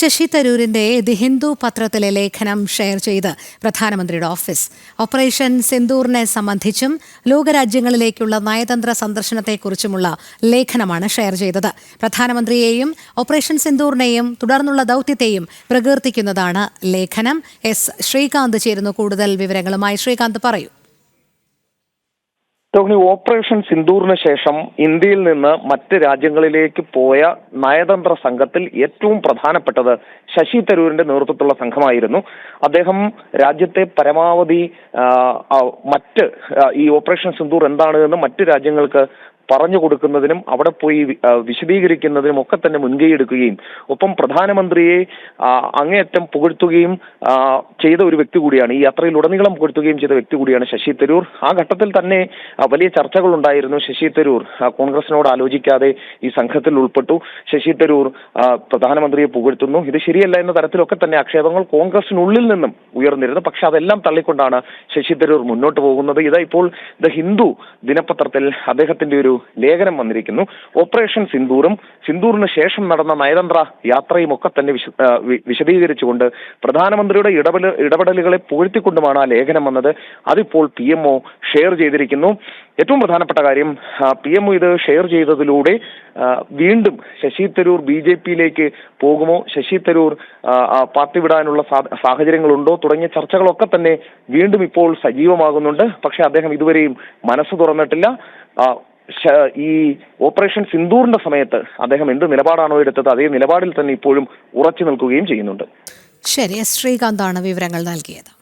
ശശി തരൂരിന്റെ ദി ഹിന്ദു പത്രത്തിലെ ലേഖനം ഷെയർ ചെയ്ത് പ്രധാനമന്ത്രിയുടെ ഓഫീസ്. ഓപ്പറേഷൻ സിന്ദൂറിനെ സംബന്ധിച്ചും ലോകരാജ്യങ്ങളിലേക്കുള്ള നയതന്ത്ര സന്ദർശനത്തെക്കുറിച്ചുമുള്ള ലേഖനമാണ് ഷെയർ ചെയ്തത്. പ്രധാനമന്ത്രിയെയും ഓപ്പറേഷൻ സിന്ദൂറിനെയും തുടർന്നുള്ള ദൗത്യത്തെയും പ്രകീർത്തിക്കുന്നതാണ് ലേഖനം. എസ് ശ്രീകാന്ത് ചേരുന്നു കൂടുതൽ വിവരങ്ങളുമായി. ശ്രീകാന്ത് പറയൂ. രോഹിണി ഓപ്പറേഷൻ സിന്ദൂറിന് ശേഷം ഇന്ത്യയിൽ നിന്ന് മറ്റ് രാജ്യങ്ങളിലേക്ക് പോയ നയതന്ത്ര സംഘത്തിൽ ഏറ്റവും പ്രധാനപ്പെട്ടത് ശശി തരൂരിന്റെ നേതൃത്വത്തിലുള്ള സംഘമായിരുന്നു. അദ്ദേഹം രാജ്യത്തെ പരമാവധി മറ്റ് ഈ ഓപ്പറേഷൻ സിന്ദൂർ എന്താണ് എന്ന് മറ്റ് രാജ്യങ്ങൾക്ക് പറഞ്ഞു കൊടുക്കുന്നതിനും അവിടെ പോയി വിശദീകരിക്കുന്നതിനും ഒക്കെ തന്നെ മുൻകൈ എടുക്കുകയും ഒപ്പം പ്രധാനമന്ത്രിയെ അങ്ങേയറ്റം പുകഴ്ത്തുകയും ചെയ്ത ഒരു വ്യക്തി കൂടിയാണ്. ഈ യാത്രയിൽ ഉടനീളം പുകഴ്ത്തുകയും ചെയ്ത വ്യക്തി കൂടിയാണ് ശശി തരൂർ. ആ ഘട്ടത്തിൽ തന്നെ വലിയ ചർച്ചകൾ ഉണ്ടായിരുന്നു ശശി തരൂർ. കോൺഗ്രസിനോട് ആലോചിക്കാതെ ഈ സംഘത്തിൽ ഉൾപ്പെട്ടു. ശശി തരൂർ പ്രധാനമന്ത്രിയെ പുകഴ്ത്തുന്നു. ഇത് ശരിയല്ല എന്ന തരത്തിലൊക്കെ തന്നെ ആക്ഷേപങ്ങൾ കോൺഗ്രസിനുള്ളിൽ നിന്നും ഉയർന്നിരുന്നു. പക്ഷെ അതെല്ലാം തള്ളിക്കൊണ്ടാണ് ശശി തരൂർ മുന്നോട്ട് പോകുന്നത്. ഇതാ ഇപ്പോൾ ദ ഹിന്ദു ദിനപത്രത്തിൽ അദ്ദേഹത്തിന്റെ ഒരു ലേഖനം വന്നിരിക്കുന്നു. ഓപ്പറേഷൻ സിന്ദൂറും സിന്ദൂറിന് ശേഷം നടന്ന നയതന്ത്ര യാത്രയും ഒക്കെ തന്നെ വിശ- വിശദീകരിച്ചുകൊണ്ട് പ്രധാനമന്ത്രിയുടെ ഇടപെട ഇടപെടലുകളെ പുകഴ്ത്തിക്കൊണ്ടുമാണ് ആ ലേഖനം വന്നത്. അതിപ്പോൾ പി എം ഒ ഷെയർ ചെയ്തിരിക്കുന്നു. ഏറ്റവും പ്രധാനപ്പെട്ട കാര്യം പി എം ഒ ഇത് ഷെയർ ചെയ്തതിലൂടെ വീണ്ടും ശശി തരൂർ ബി ജെ പിയിലേക്ക് പോകുമോ? ശശി തരൂർ പാർട്ടി വിടാനുള്ള സാഹചര്യങ്ങളുണ്ടോ? തുടങ്ങിയ ചർച്ചകളൊക്കെ തന്നെ വീണ്ടും ഇപ്പോൾ സജീവമാകുന്നുണ്ട്. പക്ഷെ അദ്ദേഹം ഇതുവരെയും മനസ്സ് തുറന്നിട്ടില്ല. ഈ ഓപ്പറേഷൻ സിന്ദൂറിന്റെ സമയത്ത് അദ്ദേഹം എന്ത് നിലപാടാണോ എടുത്തത് അതേ നിലപാടിൽ തന്നെ ഇപ്പോഴും ഉറച്ചു നിൽക്കുകയും ചെയ്യുന്നുണ്ട്. ശരി ശ്രീകാന്താണ് വിവരങ്ങൾ നൽകിയത്.